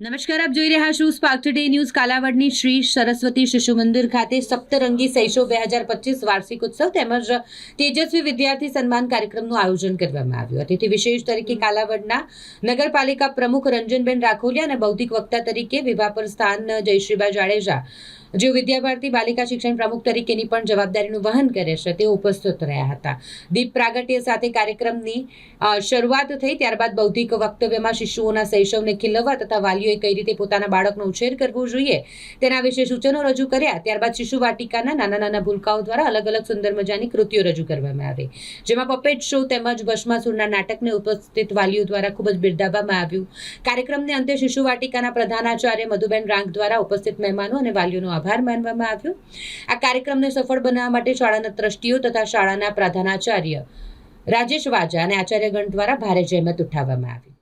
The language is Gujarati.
નમસ્કાર, આપ જોઈ રહ્યા છો સ્પાર્ક ટુડે ન્યૂઝ કાલાવડની શ્રી સરસ્વતી શિશુ મંદિર ખાતે સપ્તરંગી સૈશો બે હજાર પચીસ વાર્ષિક ઉત્સવ તેમજ તેજસ્વી વિદ્યાર્થી સન્માન કાર્યક્રમનું આયોજન કરવામાં આવ્યું અતિથિ વિશેષ તરીકે કાલાવડના નગરપાલિકા પ્રમુખ રંજનબેન રાખોલિયા અને બૌદ્ધિક વક્તા તરીકે વિભા પર સ્થાન જયશ્રીબા જાડેજા, જેઓ વિદ્યાભારતી બાલિકા શિક્ષણ પ્રમુખ તરીકેની પણ જવાબદારીનું વહન કરે છે, તેઓ ઉપસ્થિત રહ્યા હતા. દીપ પ્રાગટ્ય સાથે કાર્યક્રમની શરૂઆત થઈ ત્યારબાદ બૌદ્ધિક વક્તવ્યમાં શિશુઓના શૈશવને ખીલવવા તથા વાલીઓએ કઈ રીતે પોતાના બાળકનો ઉછેર કરવો જોઈએ તેના વિશે સૂચનો રજૂ કર્યા. ત્યારબાદ શિશુ વાટિકાના નાના નાના ભૂલકાઓ દ્વારા અલગ અલગ સુંદર મજાની કૃતિઓ રજૂ કરવામાં આવી. જેમાં પપેટ શો તેમજ ભસ્માસુરના નાટકને ઉપસ્થિત વાલીઓ દ્વારા ખૂબ જ બિરદાવવામાં આવ્યું. કાર્યક્રમને અંતે શિશુ વાટિકાના પ્રધાનાચાર્ય મધુબેન રાંગ દ્વારા ઉપસ્થિત મહેમાનો અને વાલીઓનો આભાર માનવામાં આવ્યો. આ કાર્યક્રમને સફળ બનાવવા માટે શાળાના ટ્રસ્ટીઓ તથા શાળાના પ્રધાનાચાર્ય રાજેશ વાજા અને આચાર્યગણ દ્વારા ભારે જહેમત ઉઠાવવામાં આવી.